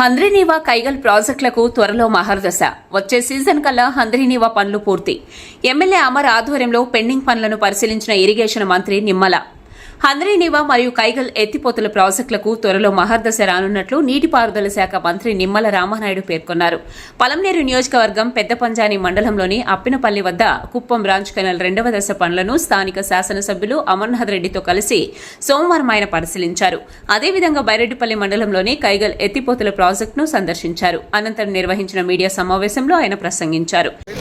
హంద్రీనీవా కైగల్ ప్రాజెక్టులకు త్వరలో మహర్దశ. వచ్చే సీజన్ కల్లా హంద్రీనీవా పనులు పూర్తి. ఎమ్మెల్యే అమర్ ఆధ్వర్యంలో పెండింగ్ పనులను పరిశీలించిన ఇరిగేషన్ మంత్రి నిమ్మల. హంద్రీనీవా మరియు కైగల్ ఎత్తిపోతుల ప్రాజెక్టులకు త్వరలో మహర్దశ రానున్నట్లు నీటిపారుదల శాఖ మంత్రి నిమ్మల రామానాయుడు పేర్కొన్నారు. పలంనేరు నియోజకవర్గం పెద్ద పంజాని మండలంలోని అప్పినపల్లి వద్ద కుప్పం బ్రాంచ్ కెనల్ రెండవ దశ పనులను స్థానిక శాసనసభ్యులు అమర్నాథ్ రెడ్డితో కలిసి సోమవారం ఆయన పరిశీలించారు. అదేవిధంగా బైరెడ్డిపల్లి మండలంలోని కైగల్ ఎత్తిపోతుల ప్రాజెక్టును సందర్శించారు. అనంతరం నిర్వహించిన మీడియా సమావేశంలో ఆయన ప్రసంగించారు.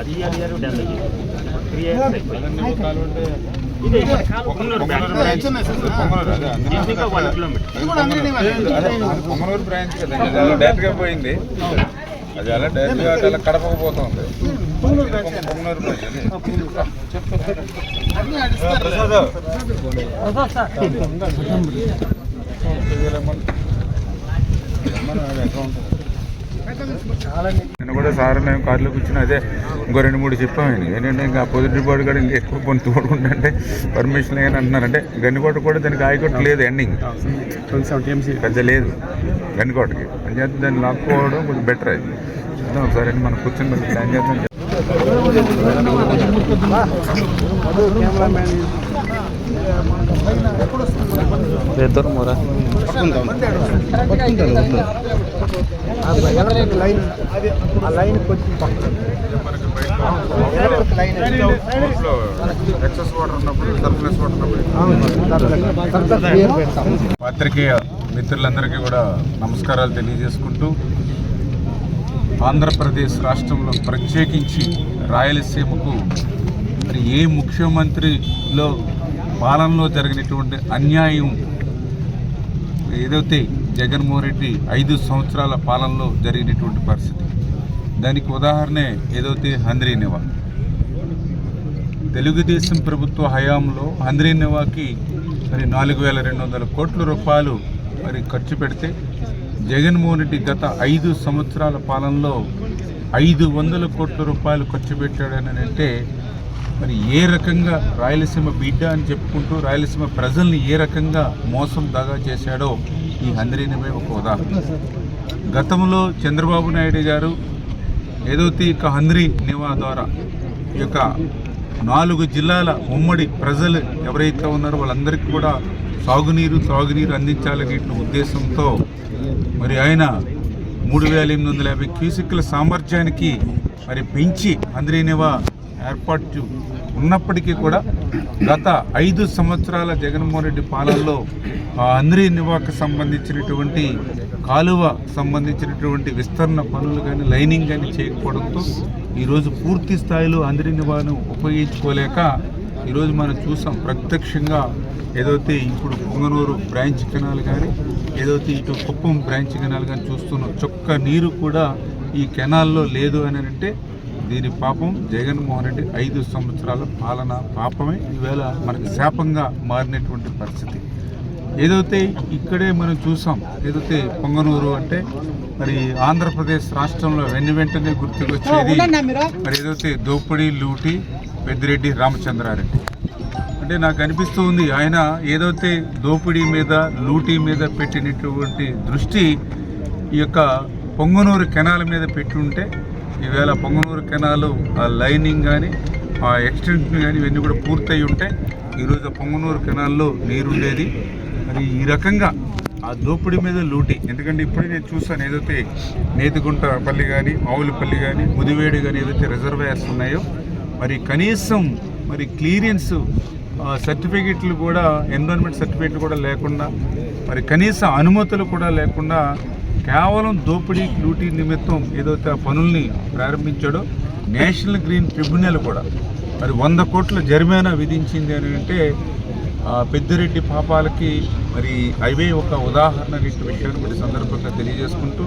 అది ఇయర్ ఇయర్ డ్యామేజ్ త్రీ ఇది పొంగనూరు బ్రాంచ్. ఇది ఇంకా వన్ కిలోమీటర్ పొంగనూరు బ్రాంచ్. డైరెక్ట్గా పోయింది. అది అలా డైరెక్ట్గా అలా కడపకు పోతుంది. పొంగనూరు బ్రాంచ్ ప్రసాద్ నేను కూడా సార్ మేము కార్లో కూర్చుని అదే ఇంకో రెండు మూడు చెప్పాము ఆయన ఏంటంటే ఇంకా పొజిటివ్ బాడీ కూడా ఇంకా ఎక్కువ కొన్ని తోడుకుంటే పర్మిషన్ లేని అంటున్నారంటే గన్నికోట కూడా దానికి ఆయకొట్టు లేదు ఎండింగ్ పెద్ద లేదు. గన్నికోటకి. అని చేస్తే దాన్ని లాక్కోవడం కొంచెం బెటర్ అది. చూద్దాం ఒకసారి మనం కూర్చొని మరి ప్లాన్ చేద్దాం ఎక్సెస్ వాటర్ ఉన్నప్పుడు సర్ప్లస్ వాటర్ ఉన్నప్పుడు పాత్రికేయ మిత్రులందరికీ కూడా నమస్కారాలు తెలియజేసుకుంటూ ఆంధ్రప్రదేశ్ రాష్ట్రంలో ప్రత్యేకించి రాయలసీమకు మరి ఏ ముఖ్యమంత్రిలో పాలనలో జరిగినటువంటి అన్యాయం ఏదైతే జగన్మోహన్ రెడ్డి ఐదు సంవత్సరాల పాలనలో జరిగినటువంటి పరిస్థితి. దానికి ఉదాహరణే ఏదైతే హంద్రీ నివా. తెలుగుదేశం ప్రభుత్వ హయాంలో హంద్రీ నివాకి మరి నాలుగు వేల రెండు వందల కోట్ల రూపాయలు మరి ఖర్చు పెడితే జగన్మోహన్ రెడ్డి గత ఐదు సంవత్సరాల పాలనలో ఐదు వందల కోట్ల రూపాయలు ఖర్చు పెట్టాడని అంటే మరి ఏ రకంగా రాయలసీమ బిడ్డ అని చెప్పుకుంటూ రాయలసీమ ప్రజల్ని ఏ రకంగా మోసం దాగా చేశాడో ఈ హంద్రీనివే ఒక ఉదాహరణ. గతంలో చంద్రబాబు నాయుడు గారు ఏదైతే ఇక హంద్రీ నివా ద్వారా ఈ యొక్క నాలుగు జిల్లాల ఉమ్మడి ప్రజలు ఎవరైతే ఉన్నారో వాళ్ళందరికీ కూడా సాగునీరు త్రాగునీరు అందించాలనే ఉద్దేశంతో మరి ఆయన మూడు వేల ఎనిమిది వందల యాభై క్యూసిక్ల సామర్థ్యానికి మరి పెంచి అందరినివా ఏర్పాటు ఉన్నప్పటికీ కూడా గత ఐదు సంవత్సరాల జగన్మోహన్ రెడ్డి పాలనలో ఆ అందరి నివాకు సంబంధించినటువంటి కాలువ సంబంధించినటువంటి విస్తరణ పనులు కానీ లైనింగ్ కానీ చేయకపోవడంతో ఈరోజు పూర్తి స్థాయిలో అందరి నివాను ఉపయోగించుకోలేక ఈరోజు మనం చూసాం ప్రత్యక్షంగా ఏదైతే ఇప్పుడు పొంగనూరు బ్రాంచ్ కెనాల్ కానీ ఏదైతే ఇటు కుప్పం బ్రాంచ్ కెనాల్ కానీ చూస్తున్నాం చొక్క నీరు కూడా ఈ కెనాల్లో లేదు అని అంటే దీని పాపం జగన్మోహన్ రెడ్డి ఐదు సంవత్సరాల పాలన పాపమే ఈవేళ మనకు శాపంగా మారినటువంటి పరిస్థితి. ఏదైతే ఇక్కడే మనం చూసాం ఏదైతే పొంగనూరు అంటే మరి ఆంధ్రప్రదేశ్ రాష్ట్రంలో వెన్ను వెంటనే గుర్తుకొచ్చేది మరి ఏదైతే దోపిడి లూటి పెద్దిరెడ్డి రామచంద్రారెడ్డి. అంటే నాకు అనిపిస్తూ ఉంది ఆయన ఏదైతే దోపిడీ మీద లూటీ మీద పెట్టినటువంటి దృష్టి ఈ యొక్క పొంగనూరు కెనాల మీద పెట్టి ఉంటే ఈవేళ పొంగనూరు కెనాలు ఆ లైనింగ్ కానీ ఆ ఎక్స్టెన్షన్ కానీ ఇవన్నీ కూడా పూర్తయి ఉంటే ఈరోజు పొంగనూరు కెనాల్లో నీరుండేది. మరి ఈ రకంగా ఆ దోపిడీ మీద లూటి. ఎందుకంటే ఇప్పుడే నేను చూసాను ఏదైతే నేతిగుంట పల్లి కానీ మావులపల్లి కానీ ముదివేడి కానీ ఏదైతే రిజర్వాయర్స్ ఉన్నాయో మరి కనీసం మరి క్లియరెన్స్ సర్టిఫికెట్లు కూడా ఎన్విరాన్మెంట్ సర్టిఫికెట్లు కూడా లేకుండా మరి కనీస అనుమతులు కూడా లేకుండా కేవలం దోపిడీ డ్యూటీ నిమిత్తం ఏదైతే ఆ పనుల్ని ప్రారంభించాడో నేషనల్ గ్రీన్ ట్రిబ్యునల్ కూడా. మరి వంద కోట్ల జరిమానా విధించింది అని అంటే పెద్దిరెడ్డి పాపాలకి మరి అవే ఒక ఉదాహరణ అనే విషయాన్ని మరి సందర్భంగా తెలియజేసుకుంటూ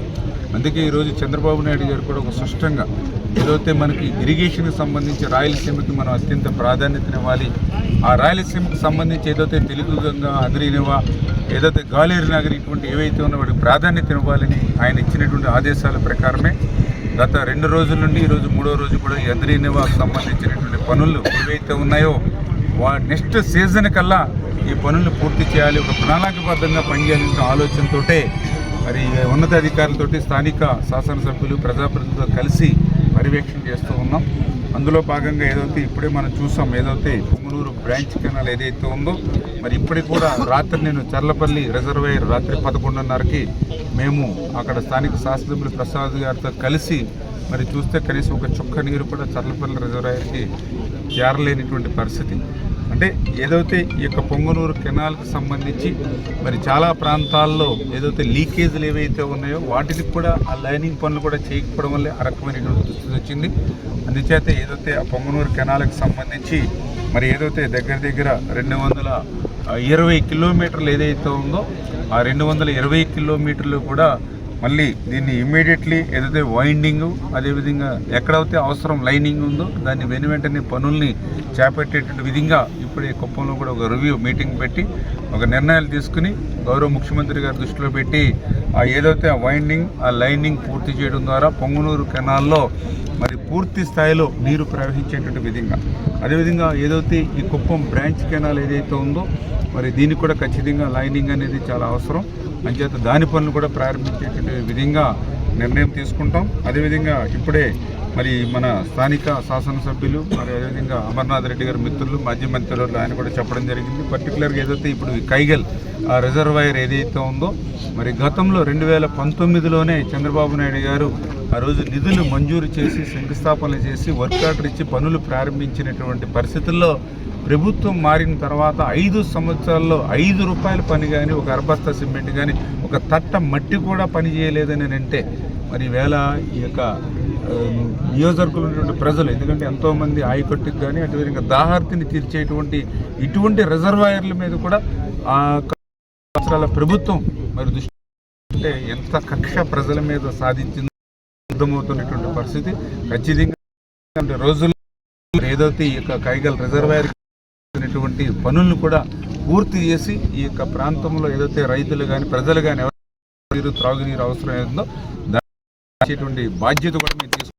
అందుకే ఈరోజు చంద్రబాబు నాయుడు గారు కూడా ఒక స్పష్టంగా ఏదైతే మనకి ఇరిగేషన్కి సంబంధించి రాయలసీమకి మనం అత్యంత ప్రాధాన్యతనివ్వాలి ఆ రాయలసీమకి సంబంధించి ఏదైతే తెలుగు గంగా అదిరినివా ఏదైతే గాలేరు నగరి ఇటువంటి ఏవైతే ఉన్నా వాటికి ప్రాధాన్యత ఇవ్వాలని ఆయన ఇచ్చినటువంటి ఆదేశాల ప్రకారమే గత రెండు రోజుల నుండి ఈరోజు మూడో రోజు కూడా ఈ అదిరినివాకు సంబంధించినటువంటి పనులు ఏవైతే ఉన్నాయో వా నెక్స్ట్ సీజన్ కల్లా ఈ పనులను పూర్తి చేయాలి ఒక ప్రణాళికబద్ధంగా పనిచేయాలనే ఆలోచనతో మరి ఉన్నతాధికారులతో స్థానిక శాసనసభ్యులు ప్రజాప్రతినిధులతో కలిసి పర్యవేక్షణ చేస్తూ ఉన్నాం. అందులో భాగంగా ఏదైతే ఇప్పుడే మనం చూసాం ఏదైతే పుంగనూరు బ్రాంచ్ కెనాల్ ఏదైతే ఉందో మరి ఇప్పటికి కూడా రాత్రి నేను చర్లపల్లి రిజర్వేయర్ రాత్రి పదకొండున్నరకి మేము అక్కడ స్థానిక శాసనసభ్యులు ప్రసాద్ గారితో కలిసి మరి చూస్తే కనీసం ఒక చుక్క నీరు కూడా చర్లపల్లి రిజర్వేయర్కి చేరలేనిటువంటి పరిస్థితి. అంటే ఏదైతే ఈ యొక్క పొంగనూరు కెనాల్కి సంబంధించి మరి చాలా ప్రాంతాల్లో ఏదైతే లీకేజీలు ఏవైతే ఉన్నాయో వాటికి కూడా ఆ లైనింగ్ పనులు కూడా చేయకపోవడం వల్లే ఆ రకమైనటువంటి దుస్థితి వచ్చింది. అందుచేత ఏదైతే ఆ పొంగనూరు కెనాల్కి సంబంధించి మరి ఏదైతే దగ్గర దగ్గర రెండు వందల ఇరవై కిలోమీటర్లు ఏదైతే ఉందో ఆ రెండు వందల ఇరవై కిలోమీటర్లు కూడా మళ్ళీ దీన్ని ఇమ్మీడియట్లీ ఏదైతే వైండింగ్ అదేవిధంగా ఎక్కడైతే అవసరం లైనింగ్ ఉందో దాన్ని వెను వెంటనే పనుల్ని చేపట్టేటువంటి విధంగా ఇప్పుడే కుప్పంలో కూడా ఒక రివ్యూ మీటింగ్ పెట్టి ఒక నిర్ణయాలు తీసుకుని గౌరవ ముఖ్యమంత్రి గారి దృష్టిలో పెట్టి ఆ ఏదైతే ఆ వైండింగ్ ఆ లైనింగ్ పూర్తి చేయడం ద్వారా పొంగునూరు కెనాల్లో మరి పూర్తి స్థాయిలో నీరు ప్రవహించేటువంటి విధంగా. అదేవిధంగా ఏదైతే ఈ కుప్పం బ్రాంచ్ కెనాల్ ఏదైతే ఉందో మరి దీనికి కూడా ఖచ్చితంగా లైనింగ్ అనేది చాలా అవసరం. అంచేత దాని పనులు కూడా ప్రారంభించేటువంటి విధంగా నిర్ణయం తీసుకుంటాం. అదేవిధంగా ఇప్పుడే మరి మన స్థానిక శాసనసభ్యులు మరి అదేవిధంగా అమర్నాథ్ రెడ్డి గారి మిత్రులు మాజీ మంత్రులు ఆయన కూడా చెప్పడం జరిగింది. పర్టికులర్గా ఏదైతే ఇప్పుడు కైగల్ ఆ రిజర్వాయర్ ఏదైతే ఉందో మరి గతంలో రెండు వేల పంతొమ్మిదిలోనే చంద్రబాబు నాయుడు గారు ఆ రోజు నిధులు మంజూరు చేసి శంకుస్థాపనలు చేసి వర్క్ ఆర్డర్ ఇచ్చి పనులు ప్రారంభించినటువంటి పరిస్థితుల్లో ప్రభుత్వం మారిన తర్వాత ఐదు సంవత్సరాల్లో ఐదు రూపాయల పని కానీ ఒక అరబస్తా సిమెంట్ కానీ ఒక తట్ట మట్టి కూడా పని చేయలేదని అంటే మరి వేళ ఈ యొక్క నియోజకవర్గంలో ఉన్నటువంటి ప్రజలు ఎందుకంటే ఎంతోమంది ఆయకట్టుకు కానీ అదేవిధంగా దాహార్తిని తీర్చేటువంటి ఇటువంటి రిజర్వాయర్ల మీద కూడా ఆ సంవత్సరాల ప్రభుత్వం మరి దృష్టి అంటే ఎంత కక్ష ప్రజల మీద సాధించిందో అర్థమవుతున్నటువంటి పరిస్థితి. ఖచ్చితంగా రోజుల్లో ఏదైతే ఈ యొక్క కైగల రిజర్వాయర్ అనేటువంటి పనులను కూడా పూర్తి చేసి ఈ యొక్క ప్రాంతంలో ఏదైతే రైతులు కానీ ప్రజలు కానీ ఎవరు నీరు త్రాగునీరు అవసరం అవుతుందో దాని బాధ్యత కూడా మేము